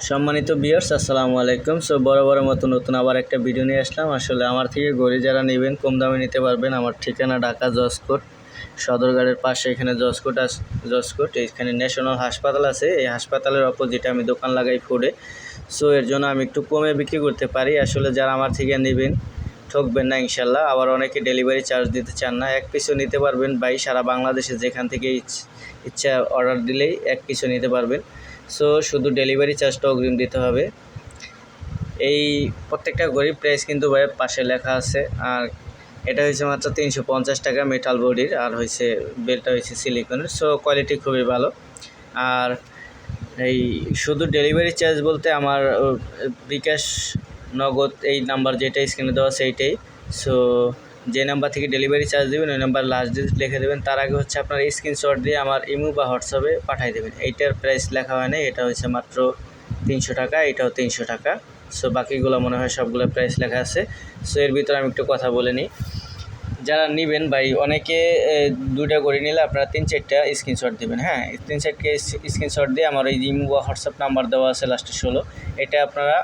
সম্মানিত বিয়ার্স আসসালামু আলাইকুম। সো বড় বড় মতো নতুন আবার একটা ভিডিও নিয়ে আসলাম। আসলে আমার থেকে ঘড়ি যারা নেবেন, কম দামে নিতে পারবেন। আমার ঠিকানা ঢাকা জসকোট সদরঘাটের পাশে এখানে জসকোট আস জসকোট এখানে ন্যাশনাল হাসপাতাল আছে। এই হাসপাতালের অপোজিটে আমি দোকান লাগাই ফুডে সো এর জন্য আমি একটু কমে বিক্রি করতে পারি। আসলে যারা আমার থেকে নেবেন, ঠকবেন না ইনশাল্লাহ। আবার অনেকে ডেলিভারি চার্জ দিতে চান না। এক পিসও নিতে পারবেন। বাই সারা বাংলাদেশে যেখান থেকে ইচ- ইচ্ছা অর্ডার দিলেই এক পিসও নিতে পারবেন। সো শুধু ডেলিভারি চার্জটা অগ্রিম দিতে হবে। এই প্রত্যেকটা গরিব প্রাইস কিন্তু ভাই পাশে লেখা আছে। আর এটা হয়েছে মাত্র তিনশো পঞ্চাশ টাকা মেটাল বডির আর হয়েছে বেলটা হয়েছে সিলিকনের সো কোয়ালিটি খুবই ভালো। আর এই শুধু ডেলিভারি চার্জ বলতে আমার বিকাশ, নগদ এই নাম্বার যেটা স্ক্রিনে দেওয়া সেইটাই সো যে নাম্বার থেকে ডেলিভারি চার্জ দেবেন ওই নাম্বার লাস্ট ডিজিট লিখে দেবেন। তার আগে হচ্ছে আপনার স্ক্রিনশট দিয়ে আমার ইমো বা হোয়াটসঅ্যাপে পাঠিয়ে দেবেন। এইটার প্রাইস লেখা হয় না এটা হচ্ছে মাত্র তিনশো টাকা এটাও তিনশো টাকা। সো বাকিগুলো মনে হয় সবগুলো প্রাইস লেখা আছে। সো এর ভিতরে আমি একটু কথা বলে নিই। যারা নেবেন ভাই অনেকে এ, দুইটা করে নিলে আপনারা তিন চারটা স্ক্রিনশট দেবেন হ্যাঁ? তিন চারটে স্ক্রিনশট দিয়ে আমার এই ইমো বা হোয়াটসঅ্যাপ নাম্বার দেওয়া আছে লাস্টে ষোলো। এটা আপনারা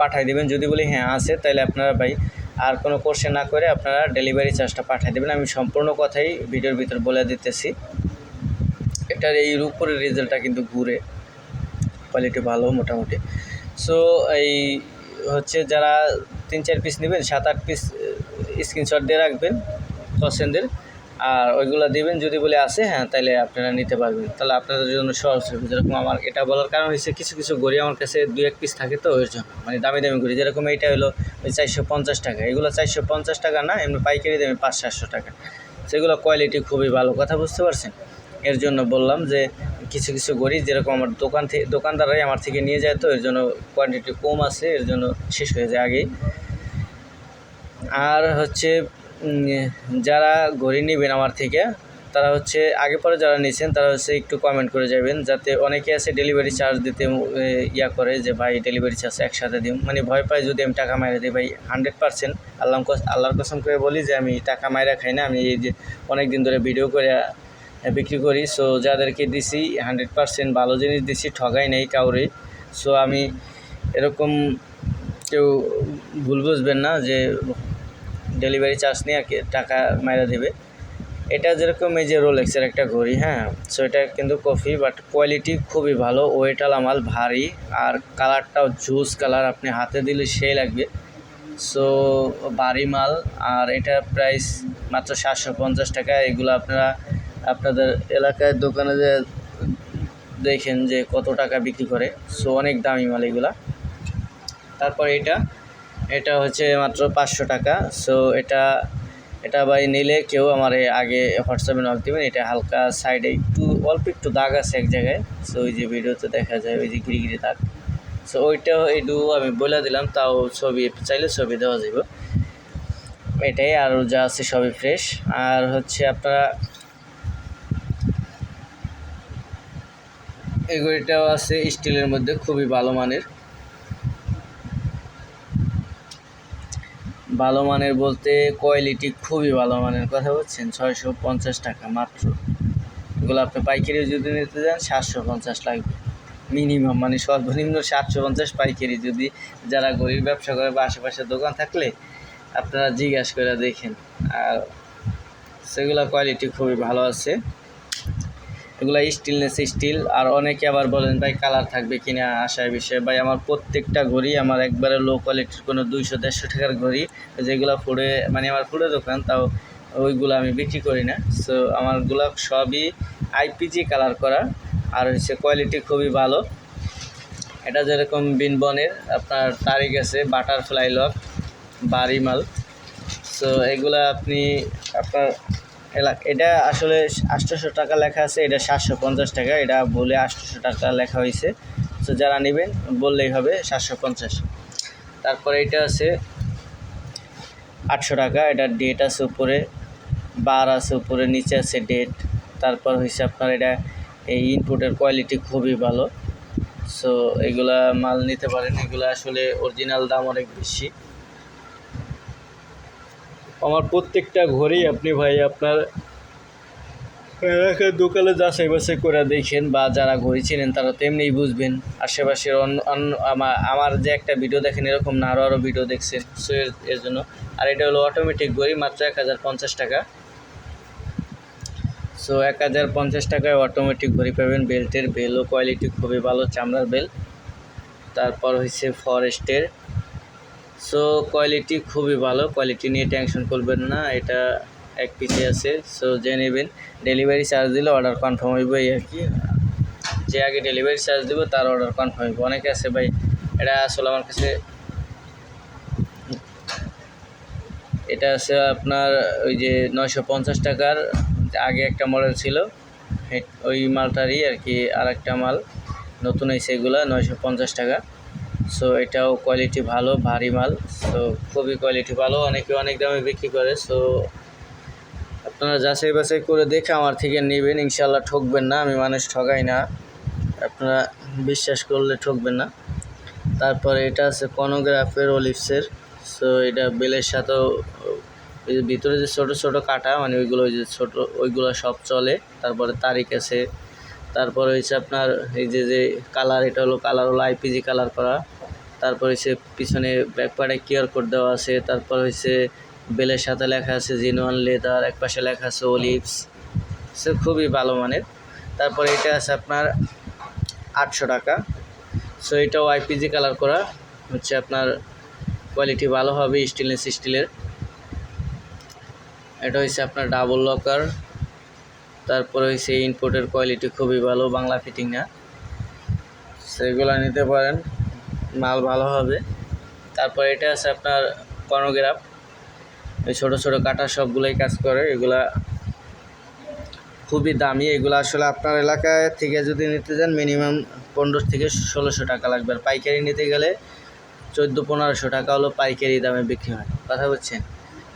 পাঠিয়ে দেবেন। যদি বলি হ্যাঁ আছে তাহলে আপনারা ভাই আর কোনো কোর্সে না করে আপনারা ডেলিভারি চার্জটা পাঠিয়ে দেবেন। আমি সম্পূর্ণ কথাই ভিডিওর ভিতর বলে দিতেছি। এটার এই উপরের রেজাল্টটা কিন্তু ঘুরে কোয়ালিটি ভালো মোটামুটি। সো এই হচ্ছে যারা তিন চার পিস নেবেন, সাত আট পিস স্ক্রিনশট দিয়ে রাখবেন পছন্দের আর ওইগুলো দিবেন, যদি বলে আসে হ্যাঁ তাহলে আপনারা নিতে পারবেন। তাহলে আপনাদের জন্য সহজ হবে। যেরকম আমার এটা বলার কারণ হচ্ছে কিছু কিছু গড়ি আমার কাছে দু এক পিস থাকে তো, ওই জন্য। মানে দামি দামি ঘড়ি যেরকম এইটা হলো ওই চারশো পঞ্চাশ টাকা। এগুলো চারশো পঞ্চাশ টাকা না, এমনি পাইকারি দামে পাঁচ, সাতশো টাকা। সেগুলো কোয়ালিটি খুবই ভালো। কথা বুঝতে পারছেন? এর জন্য বললাম যে, কিছু কিছু গড়ি যেরকম আমার দোকান থেকে দোকানদাররাই আমার থেকে নিয়ে যায় তো, এর জন্য কোয়ান্টিটি কম আছে, এর জন্য শেষ হয়ে যায় আগেই। আর হচ্ছে যারা ঘড়ি নেবেন আমার থেকে, তারা হচ্ছে আগে পরে যারা নিয়েছেন তারা হচ্ছে একটু কমেন্ট করে যাবেন, যাতে অনেকে আছে ডেলিভারি চার্জ দিতে ইয়া করে যে, ভাই ডেলিভারি চার্জ একসাথে দিন মানে ভয় পায় যদি আমি টাকা মাইরে দিই। ভাই হান্ড্রেড পার্সেন্ট আল্লাহ আল্লাহর কসম করে বলি যে, আমি টাকা মাইরা খাই না, আমি এই যে অনেক দিন ধরে ভিডিও করে বিক্রি করি। সো যাদেরকে দিছি হান্ড্রেড পার্সেন্ট ভালো জিনিস দিছি, ঠগাই নেই কাউরে। সো আমি এরকম কেউ ভুল বুঝবেন না যে ডেলিভারি চার্জ নিয়ে কে- টাকা মাইরা দেবে। এটা যেরকম এই যে রোলেক্সের একটা ঘড়ি হ্যাঁ? সো এটা কিন্তু কফি বাট কোয়ালিটি খুবই ভালো। ওয়েটাল আমাল ভারী, আর কালারটাও জুস কালার আপনি হাতে দিলে সেই লাগবে। সো ভারী মাল, আর এটা প্রাইস মাত্র সাতশো পঞ্চাশ টাকা। এগুলো আপনারা আপনাদের এলাকায় দোকানে যে দেখেন যে কত টাকা বিক্রি করে। সো অনেক দামি মাল এগুলা। তারপর এটা এটা হচ্ছে মাত্র পাঁচশো টাকা। সো এটা এটা ভাই নিলে কেউ আমার আগে হোয়াটসঅ্যাপে নক দেবেন। এটা হালকা সাইডে একটু, অল্প একটু দাগ আছে এক জায়গায়। সো ওই যে ভিডিওতে দেখা যায়, ওই যে গিরি গিরি দাগ। সো ওইটাও একটু আমি বলে দিলাম, তাও ছবি, চাইলে ছবি দেওয়া যাবে এটাই আর যা আছে সবই ফ্রেশ আর হচ্ছে আপনারা এই ঘড়িটাও আছে স্টিলের মধ্যে, খুবই ভালো মানের। ভালো মানের বলতে কোয়ালিটি খুবই ভালো মানের কথা বলছেন, ছয়শো পঞ্চাশ টাকা মাত্র। এগুলো আপনি পাইকারি যদি নিতে যান, সাতশো পঞ্চাশ লাগবে। মিনিমাম মানে সর্বনিম্ন সাতশো পঞ্চাশ পাইকারি যদি যারা গরিব ব্যবসা করে বা আশেপাশে দোকান থাকলে আপনারা জিজ্ঞাসা করে দেখেন। আর সেগুলো কোয়ালিটি খুবই ভালো আছে। এগুলো স্টিলনেস স্টিল, আর অনেকে আবার বলেন, ভাই, কালার থাকবে কিনা আশার বিষয়ে? ভাই, আমার প্রত্যেকটা ঘড়ি, আমার একবারে লো কোয়ালিটির কোনো দুইশো, দেড়শো টাকার ঘড়ি যেগুলো ফুড়ে মানে আমার ফুড়ে দোকান, তাও ওইগুলো আমি বিক্রি করি না। সো আমারগুলো সবই আইপিজি কালার করা, আর হচ্ছে কোয়ালিটি খুবই ভালো। এটা যেরকম বিনবনের আপনার তারিখ আছে বাটারফ্লাই লক বাড়ি মাল সো এগুলো আপনি আপনার এটা আসলে আটশোশো টাকা লেখা আছে, এটা সাতশো পঞ্চাশ টাকা। এটা বলে আটশোশো টাকা লেখা হয়েছে। সো যারা নেবেন, বললেই হবে সাতশো পঞ্চাশ। তারপরে এটা আছে আটশো টাকা। এটা ডেট আছে উপরে বার আছে উপরে, নিচে আছে ডেট তারপর হয়েছে আপনার এটা, এই ইনপুটের কোয়ালিটি খুবই ভালো। সো এগুলা মাল নিতে পারেন। এগুলো আসলে অরিজিনাল দাম অনেক বেশি। আমার প্রত্যেকটা ঘরেই আপনি ভাই আপনার দোকানে যাচাই বাছাই করে দেখেন বা যারা ঘড়ি চেনেন তারা তো এমনিই বুঝবেন। আশেপাশের অন্য অন্য আমার যে একটা ভিডিও দেখেন এরকম না আরও আরও ভিডিও দেখছেন। সো এর জন্য। আর এটা হলো অটোমেটিক ঘড়ি, মাত্র এক হাজার পঞ্চাশ টাকা। সো এক হাজার পঞ্চাশ টাকায় অটোমেটিক ঘড়ি পাবেন। বেল্টের বেলও কোয়ালিটি খুবই ভালো, চামড়ার বেল তারপর হচ্ছে ফরেস্টের সো কোয়ালিটি খুবই ভালো কোয়ালিটি নিয়ে টেনশন করবেন না, এটা এক পিসে আছে। সো যে নেবেন ডেলিভারি চার্জ দিলে অর্ডার কনফার্ম হইব এই আর কি। যে আগে ডেলিভারি চার্জ দেবো, তার অর্ডার কনফার্ম হইব। অনেকে আছে ভাই, এটা আসলে আমার কাছে এটা আছে আপনার ওই যে নয়শো পঞ্চাশ টাকার, আগে একটা মডেল ছিল। ওই মালটারই আর কি আর একটা মাল। নতুন হয়েছে এগুলো, নয়শো পঞ্চাশ টাকা। সো এটাও কোয়ালিটি ভালো, ভারী মাল। সো খুবই কোয়ালিটি ভালো। অনেকে অনেক দামে বিক্রি করে। সো আপনারা যাচাই বাছাই করে দেখে আমার থেকে নেবেন। ইনশাল্লাহ ঠকবেন না। আমি মানুষ ঠকাই না। আপনারা বিশ্বাস করলে ঠকবেন না। তারপরে এটা আছে কনোগ্রাফের অলিভসের। সো এটা বেলের সাথেও ভিতরে যে ছোটো ছোটো কাটা মানে ওইগুলো ওই যে ছোটো, ওইগুলো সব চলে। তারপরে তারিখ আছে তারপরে হচ্ছে আপনার এই যে যে কালার এটা হলো কালার হলো আইপিজি কালার করা। তারপর হচ্ছে পিছনে ব্যাকপার্টে কিউআর কোড দেওয়া আছে। তারপর হচ্ছে বেলের সাথে লেখা আছে জিনোয়ান লেদার এক পাশে লেখা আছে অলিভস সে খুবই ভালো মানের। তারপর এটা আছে আপনার আটশো টাকা। সো এটাও আইপিজি কালার করা। হচ্ছে আপনার কোয়ালিটি ভালো হবে স্টেনলেস স্টিলের এটা হচ্ছে আপনার ডাবল লকার তারপরে হচ্ছে ইনপোর্টের কোয়ালিটি খুবই ভালো, বাংলা ফিটিং না। সেগুলো নিতে পারেন, মাল ভালো হবে। তারপর এটা আছে আপনার কর্নোগ্রাফ এই ছোটো ছোটো কাটা সবগুলোই কাজ করে, এগুলা খুবই দামি। এগুলো আসলে আপনার এলাকায় থেকে যদি নিতে যান মিনিমাম পনেরো থেকে ষোলোশো টাকা লাগবে। আর পাইকারি নিতে গেলে চোদ্দ পনেরোশো টাকা হলো পাইকারি দামে বিক্রি হয়। কথা বলছেন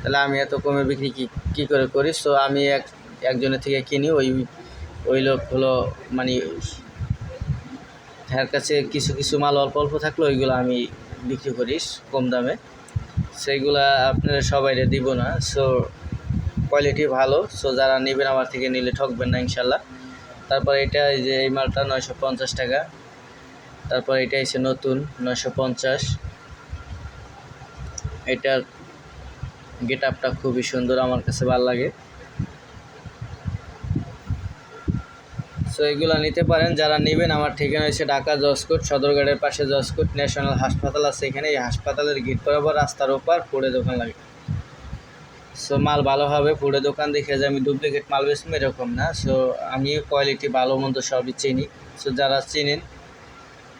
তাহলে আমি এত কমে বিক্রি কী কী করে করি? সো আমি এক একজনের থেকে কিনি, ওই ওই লোক হলো মানে তার কাছে কিছু কিছু মাল অল্প অল্প থাকলে ওইগুলো আমি বিক্রি করি কম দামে। সেইগুলা আপনারা সবাইরে দিব না। সো কোয়ালিটি ভালো। সো যারা নেবেন আমার থেকে নিলে ঠকবেন না ইনশাল্লাহ। তারপর এটা যে, এই মালটা নয়শো পঞ্চাশ টাকা। তারপর এটা এসে নতুন, নয়শো পঞ্চাশ। এটার গেট আপটা খুবই সুন্দর, আমার কাছে ভালো লাগে। সো এগুলো নিতে পারেন। যারা নেবেন, আমার ঠিকানা হচ্ছে ঢাকা জসকোট সদরঘাটের পাশে জসকোট ন্যাশনাল হাসপাতাল আছে এখানে। এই হাসপাতালের গেট বরাবর রাস্তার ওপার পড়ে দোকান লাগে। সো মাল ভালো হবে পুরো দোকান দেখে যে আমি ডুপ্লিকেট মাল বেচবো এরকম না। সো আমি কোয়ালিটি ভালো মন্দ সবই চিনি। সো যারা চিনেন,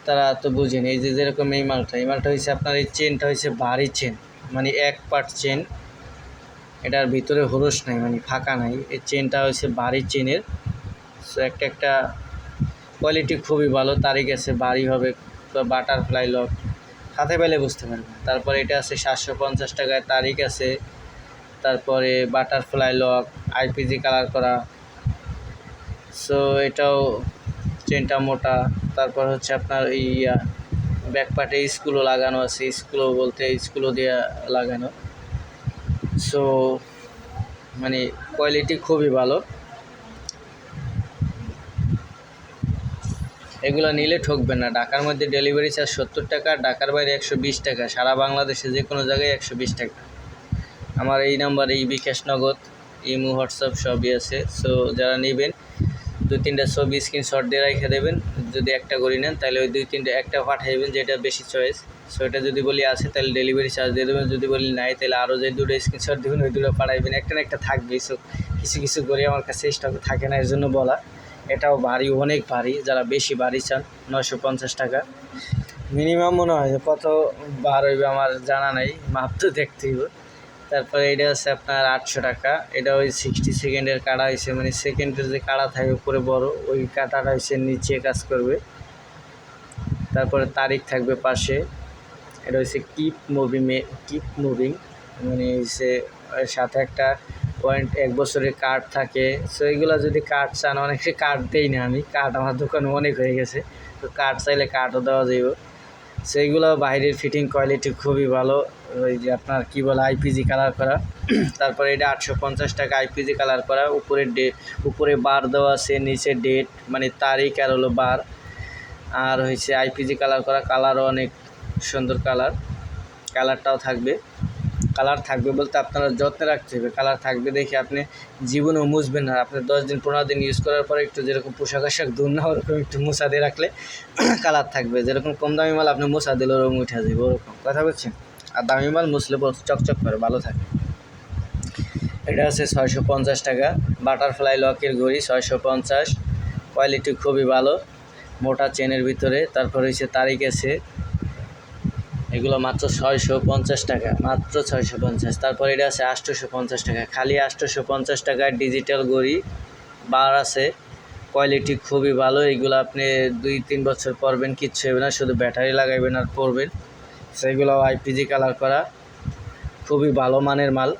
তারা তো বুঝেন, এই যে যেরকম এই মালটা এই মালটা হচ্ছে আপনার, এই চেনটা হচ্ছে ভারী চেন মানে এক পার্ট চেন এটার ভিতরে হরস নাই মানে ফাঁকা নাই। এই চেনটা হচ্ছে ভারী চেনের সো একটা একটা কোয়ালিটি খুবই ভালো তারিখ আছে বাড়ি হবে বাটারফ্লাই লক হাতে পেলে বুঝতে পারবেন। তারপর এটা আছে সাতশো পঞ্চাশ টাকায় তারিখ আছে তারপরে বাটারফ্লাই লক আইপিজি কালার করা। সো এটাও চেনটা মোটা। তারপর হচ্ছে আপনার ইয়া ব্যাকপার্টে স্কুলও লাগানো আছে। স্কুলও বলতে স্কুলও দেওয়া লাগানো। সো মানে কোয়ালিটি খুবই ভালো। এগুলো নিলে ঠকবেন না। ঢাকার মধ্যে ডেলিভারি চার্জ সত্তর টাকা, ঢাকার বাইরে একশো বিশ টাকা, সারা বাংলাদেশে যে কোনো জায়গায় একশো বিশ টাকা। আমার এই নাম্বার এই বিকাশ নগদ, ইমো, হোয়াটসঅ্যাপ সবই আছে। সো যারা নেবেন, দুই তিনটা ছবি স্ক্রিনশট দিয়ে রেখে দেবেন। যদি একটা করে নেন, তাহলে ওই দুই তিনটা, একটা পাঠাইবেন যেটা বেশি চয়েস সো এটা যদি বলি আছে, তাহলে ডেলিভারি চার্জ দিয়ে দেবেন। যদি বলি নাই, তাহলে আরও যে দুটো স্ক্রিনশট দেবেন ওই দুটো পাঠাইবেন। একটা না একটা থাকবেই। সো কিছু কিছু করে আমার কাছে স্টক থাকে না, এর জন্য বলা। এটাও ভারী অনেক ভারী যারা বেশি ভারী চান নয়শো পঞ্চাশ টাকা। মিনিমাম মনে হয় যে কত? বার হইবে আমার জানা নাই মাপ তো দেখতেই হবে। তারপরে এটা হচ্ছে আপনার আটশো টাকা এটা ওই সিক্সটি সেকেন্ডের কাটা হয়েছে মানে সেকেন্ডের যে কাটা থাকে উপরে বড় ওই কাটাটা হয়েছে নিচে কাজ করবে। তারপরে তারিখ থাকবে পাশে এটা হচ্ছে keep movie may keep moving মানে হচ্ছে সাথে একটা পয়েন্ট এক বছরের কার্ড থাকে। সো এইগুলো যদি কার্ড চান, অনেকে কার্ড দেই না আমি। কার্ড আমার দোকানে অনেক হয়ে গেছে। তো কার্ড চাইলে কার্ডও দেওয়া যাইব। সেইগুলো বাইরের ফিটিং কোয়ালিটি খুবই ভালো। ওই যে আপনার কী বলে আইপিজি কালার করা। তারপরে এটা আটশো পঞ্চাশ টাকা আইপিজি কালার করা। উপরে ডে, উপরে বার দেওয়া আছে, নিচে ডেট মানে তারিখ আর হলো বার। আর হয়েছে আইপিজি কালার করা। কালারও অনেক সুন্দর কালার কালারটাও থাকবে। কালার থাকবে বলতে আপনারা যত্নে রাখতে হবে। কালার থাকবে দেখে আপনি জীবনেও মুছবেন না। আপনি দশ দিন, পনেরো দিন ইউজ করার পরে একটু যেরকম পোশাক আশাক ধুন না, ওরকম একটু মোছা দিয়ে রাখলে কালার থাকবে। যেরকম কম দামি মাল আপনি মোছা দিলে ওরকম উঠে যাবে ওরকম। কথা বলছেন? আর দামি মাল মুছলে চকচক করে, ভালো থাকে। এটা আছে ছয়শো পঞ্চাশ টাকা। বাটারফ্লাই লকের ঘড়ি, ছয়শো পঞ্চাশ। কোয়ালিটি খুবই ভালো। মোটা চেনের ভিতরে। তারপর হচ্ছে তারিখ আছে এগুলো মাত্র ছয়শো পঞ্চাশ টাকা, মাত্র ছয়শো পঞ্চাশ। তারপর এটা আছে আটশোশো পঞ্চাশ টাকা, খালি আটশোশো পঞ্চাশ টাকার ডিজিটাল ঘড়ি বার আছে। কোয়ালিটি খুবই ভালো, এগুলো আপনি দুই, তিন বছর পরবেন, কিচ্ছু হবে না, শুধু ব্যাটারি লাগাইবেন আর পরবেন। সেগুলো আইপিজি কালার করা, খুবই ভালো মানের মাল।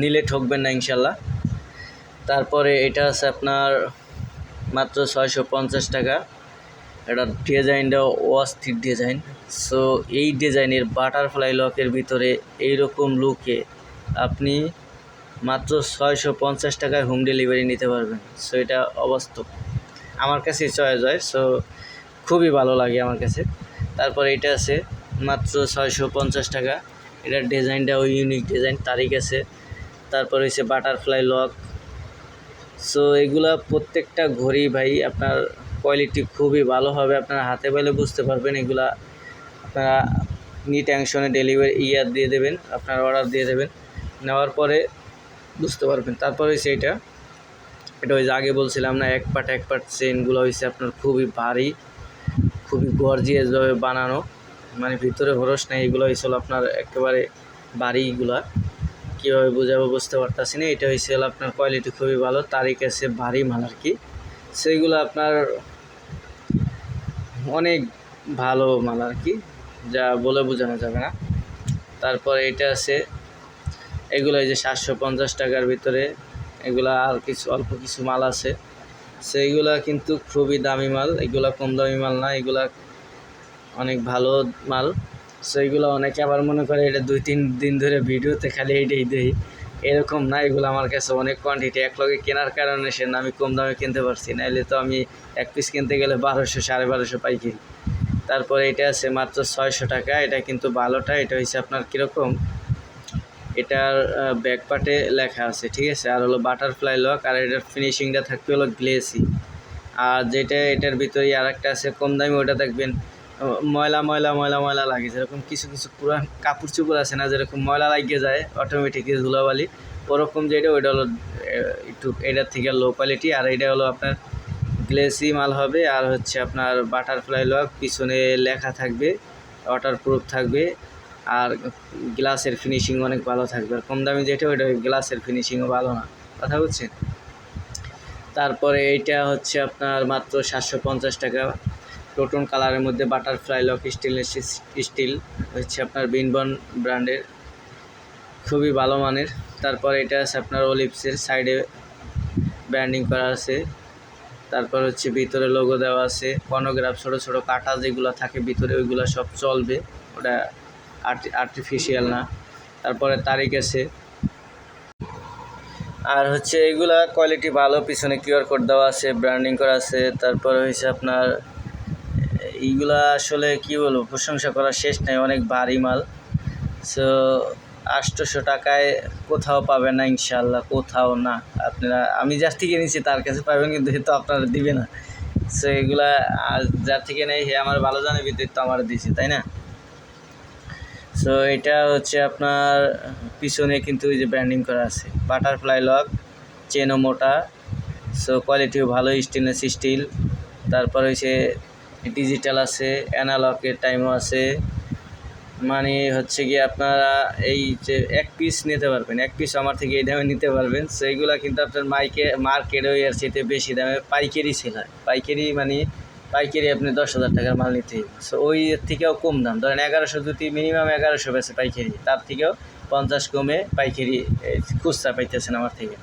নিলে ঠকবেন না ইনশাল্লাহ। তারপরে এটা আছে আপনার মাত্র ছয়শো পঞ্চাশ টাকা। এটা ডিজাইনটা অস্থির ডিজাইন। সো এই ডিজাইনের বাটারফ্লাই লকের ভিতরে এইরকম লুকে আপনি মাত্র ছয়শো পঞ্চাশ টাকায় হোম ডেলিভারি নিতে পারবেন। সো এটা অবাস্তব। আমার কাছে চয়েস হয়। সো খুবই ভালো লাগে আমার কাছে। তারপর এটা আছে মাত্র ছয়শো পঞ্চাশ টাকা। এটার ডিজাইনটা ওই ইউনিক ডিজাইন তারিখ আছে তারপর হচ্ছে বাটারফ্লাই লক সো এগুলা প্রত্যেকটা ঘড়ি ভাই আপনার কোয়ালিটি খুবই ভালো হবে, আপনারা হাতে পেলে বুঝতে পারবেন এগুলা। আপনারা নিট অ্যাংশনে ডেলিভারি ইয়ার দিয়ে দেবেন, আপনার অর্ডার দিয়ে দেবেন। নেওয়ার পরে বুঝতে পারবেন, তারপর হয়েছে এটা। এটা ওই যে আগে বলছিলাম না, এক পাট এক পাট চেনগুলো হয়েছে আপনার খুবই ভারী, খুবই গর্জিয়াসভাবে বানানো। মানে ভিতরে হরস নেই, এগুলো হয়েছিল আপনার একেবারে বাড়িগুলা কীভাবে বোঝাবো বুঝতে পারতাছি না, এটা হয়েছিল আপনার কোয়ালিটি খুবই ভালো, তারিখ আছে ভারী মাল আর কি। সেইগুলো আপনার অনেক ভালো মাল আর কি, যা বলে বোঝানো যাবে না। তারপরে এটা আছে, এগুলো এই যে সাতশো পঞ্চাশ টাকার ভিতরে, এগুলা আর কিছু, অল্প কিছু মাল আছে। সেইগুলা কিন্তু খুবই দামি মাল, এগুলা কম দামি মাল না, এগুলা অনেক ভালো মাল। সেইগুলো অনেকে আবার মনে করে এটা দুই তিন দিন ধরে ভিডিওতে খালি এইটাই দেই এরকম না এগুলো আমার কাছে অনেক কোয়ান্টিটি এক লগে কেনার কারণে সে আমি কম দামে কিনতে পারছি। নাহলে তো আমি এক পিস কিনতে গেলে বারোশো, সাড়ে বারোশো পাই পাইকারি। তারপরে এটা আছে মাত্র ছয়শো টাকা, এটা কিন্তু ভালোটা, এটা হচ্ছে আপনার কীরকম? এটার ব্যাক পার্টে লেখা আছে, ঠিক আছে? আর হলো বাটারফ্লাই লক আর এটার ফিনিশিংটা থাকবে হলো গ্লেসি আর যেটা এটার ভিতরে আর একটা আছে, কম দামি ওটা দেখবেন ময়লা ময়লা ময়লা ময়লা লাগে। যেরকম কিছু কিছু পুরান কাপড় চুপড় আছে না, যেরকম ময়লা লাগিয়ে যায় অটোমেটিকলি ধুলাবালি। ওরকম যেটা, ওইটা হলো একটু এটার থেকে লো কোয়ালিটি আর এটা হলো আপনার গ্লেসি মাল হবে, আর হচ্ছে আপনার বাটারফ্লাই লক পিছনে লেখা থাকবে ওয়াটার প্রুফ থাকবে, আর গ্লাসের ফিনিশিং অনেক ভালো থাকবে। আর কম দামি যেটা, ওইটা গ্লাসের ফিনিশিংও ভালো না। কথা বুঝছেন তারপরে এইটা হচ্ছে আপনার মাত্র সাতশো পঞ্চাশ টাকা। টোটন কালারের মধ্যে বাটারফ্লাই লক স্টিলের স্টিল হচ্ছে আপনার বিনবন ব্র্যান্ডের খুবই ভালো মানের। তারপর এটা আছে আপনার ওলিপসের সাইডে ব্র্যান্ডিং করা আছে। তারপর হচ্ছে ভিতরে লোগো দেওয়া আছে। কনোগ্রাফ ছোটো ছোটো কাটা যেগুলো থাকে, ভিতরে ওইগুলো সব চলবে। ওটা আর্টিফিশিয়াল না। তারপরে তারিখ আছে। আর হচ্ছে এগুলা কোয়ালিটি ভালো, পিছনে কিউআর কোড দেওয়া আছে ব্র্যান্ডিং করা আছে। তারপর হচ্ছে আপনার এইগুলা আসলে কি বলব, প্রশংসা করা শেষ নাই, অনেক ভারী মাল। সো আটশোশো টাকায় কোথাও পাবেন না ইনশাল্লাহ কোথাও না। আপনারা, আমি যার থেকে নিচ্ছি তার কাছে পাবেন, কিন্তু সে তো আপনারা দিবে না। সো এগুলা আর যার থেকে নেই হে আমার ভালো জানে বিদ্যুৎ তো আমার দিছে, তাই না? সো এটা হচ্ছে আপনার, পিছনে কিন্তু ওই যে ব্র্যান্ডিং করা আছে। বাটারফ্লাই লক চেনও মোটা। সো কোয়ালিটিও ভালো স্টেনলেস স্টিল তারপর হচ্ছে ডিজিটাল আছে অ্যানালকের টাইমও আছে। মানে হচ্ছে কি আপনারা এই যে এক পিস নিতে পারবেন, এক পিস আমার থেকে এই দামে নিতে পারবেন। সো এইগুলা কিন্তু আপনার মাইকে মার্কেটেও এর চাইতে বেশি দামে পাইকারি সেল হয়। পাইকারি মানে পাইকারি আপনি দশ হাজার টাকার মাল নিতে সো ওই থেকেও কম দাম। ধরেন এগারোশো যদি মিনিমাম এগারোশো বেছে পাইকারি। তার থেকেও পঞ্চাশ কমে পাইকারি খুচরা পাইতেছেন আমার থেকে।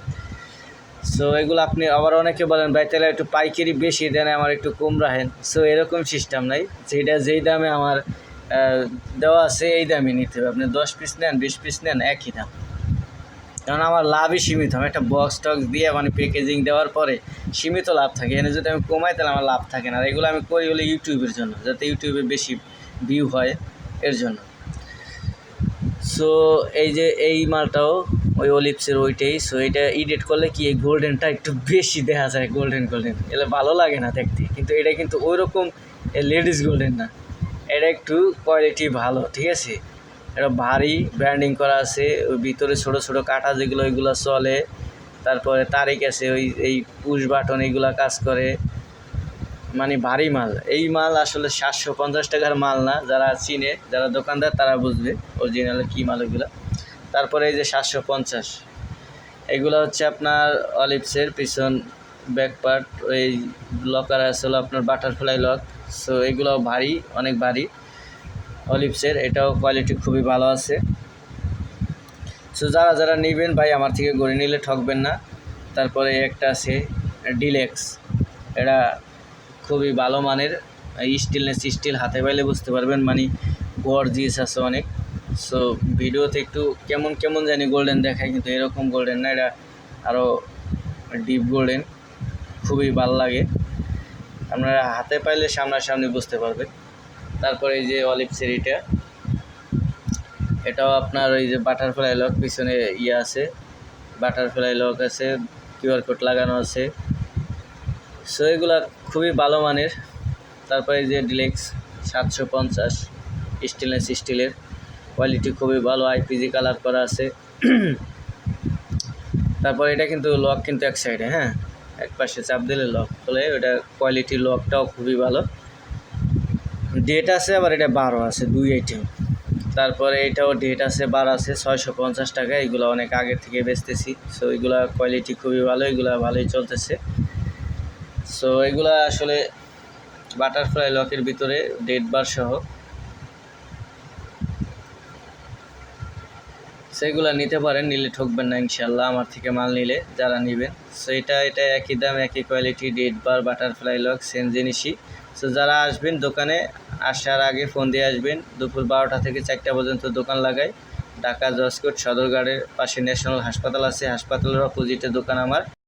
সো এগুলো আপনি আবার অনেকে বলেন, ভাই, তাহলে একটু পাইকারি বেশি দেন, আমার একটু কম রাখেন। সো এরকম সিস্টেম নাই। যেটা, যেই দামে আমার দেওয়া আছে, এই দামে নিতে হবে। আপনি দশ পিস নেন, বিশ পিস নেন, একই দাম। কারণ আমার লাভই সীমিত। আমি একটা বক্স টক্স দিয়ে মানে প্যাকেজিং দেওয়ার পরে সীমিত লাভ থাকে। এনে যদি আমি কমাই, তাহলে আমার লাভ থাকে না। আর এগুলো আমি করি হলে ইউটিউবের জন্য, যাতে ইউটিউবে বেশি ভিউ হয় এর জন্য। সো এই যে, এই মালটাও ওই অলিপসের ওইটাই। সো এটা এডিট করলে কি এই গোল্ডেনটা একটু বেশি দেখা যায় গোল্ডেন গোল্ডেন এলে ভালো লাগে না দেখতে। কিন্তু এটা কিন্তু ওই রকম লেডিস গোল্ডেন না। এটা একটু কোয়ালিটি ভালো, ঠিক আছে? এটা ভারী ব্র্যান্ডিং করা আছে। ওই ভিতরে ছোট ছোট কাটা যেগুলো, ওইগুলো চলে। তারপরে তারিখ আছে, ওই, এই পুশ বাটন এইগুলা কাজ করে। মানে ভারী মাল। এই মাল আসলে সাতশো পঞ্চাশ টাকার মাল না, যারা চিনে, যারা দোকানদার তারা বুঝবে অরিজিনাল কী মাল এগুলো তারপরে এই যে সাতশো পঞ্চাশ। এগুলো হচ্ছে আপনার অলিপসের পিছন ব্যাক পার্ট ওই লকার আছে আসলে আপনার বাটারফ্লাই লক সো এগুলো ভারী, অনেক ভারী। অলিপসের এটাও কোয়ালিটি খুবই ভালো আছে। সো যারা যারা নেবেন ভাই, আমার থেকে গড়ে নিলে ঠকবেন না। তারপরে একটা আছে ডিলেক্স এটা খুবই ভালো মানের স্টিলনেস স্টিল হাতে পাইলে বুঝতে পারবেন মানে গর্জিয়াস আছে অনেক। সো ভিডিওতে একটু কেমন কেমন জানি গোল্ডেন দেখায়, কিন্তু এরকম গোল্ডেন না, এটা আরও ডিপ গোল্ডেন খুবই ভালো লাগে। আপনারা হাতে পাইলে সামনাসামনি বুঝতে পারবেন। তারপরে এই যে অলিভ সেরিটা এটাও আপনার ওই যে বাটারফ্লাই লক পিছনে ইয়ে আছে বাটারফ্লাই লক আছে কিউআর কোড লাগানো আছে। সো এগুলা খুবই ভালো মানের। তারপরে যে ডিলেক্স সাতশো পঞ্চাশ স্টেনলেস স্টিলের কোয়ালিটি খুবই ভালো আইপিজি কালার করা আছে। তারপর এটা কিন্তু লক কিন্তু এক সাইডে হ্যাঁ? এক পাশে চাপ দিলে লক হলে ওটা কোয়ালিটি লকটাও খুবই ভালো। ডেট আছে, আবার এটা বারো আছে, দুই আইটেম তারপরে এটাও ডেট আছে, বারো আছে, ছয়শো পঞ্চাশ টাকা, এগুলো অনেক আগে থেকে বেচতেছি। সো এগুলো কোয়ালিটি খুবই ভালো, এগুলা ভালোই চলতেছে। সো এগুলা আসলে বাটারফ্লাই লকের ভিতরে ডেট বার সহ। সেগুলো নিতে পারেন, নিলে ঠকবেন না ইনশাল্লাহ আমার থেকে মাল নিলে যারা নেবেন। সো এটা এটা একই দাম, একই কোয়ালিটি ডেট বার বাটারফ্লাই লক সেম জিনিসই। সো যারা আসবেন দোকানে, আসার আগে ফোন দিয়ে আসবেন, দুপুর বারোটা থেকে চারটা পর্যন্ত দোকান লাগাই। ঢাকা জসকোট সদরঘাটের পাশে ন্যাশনাল হাসপাতাল আছে, হাসপাতালের অপোজিটে দোকান আমার।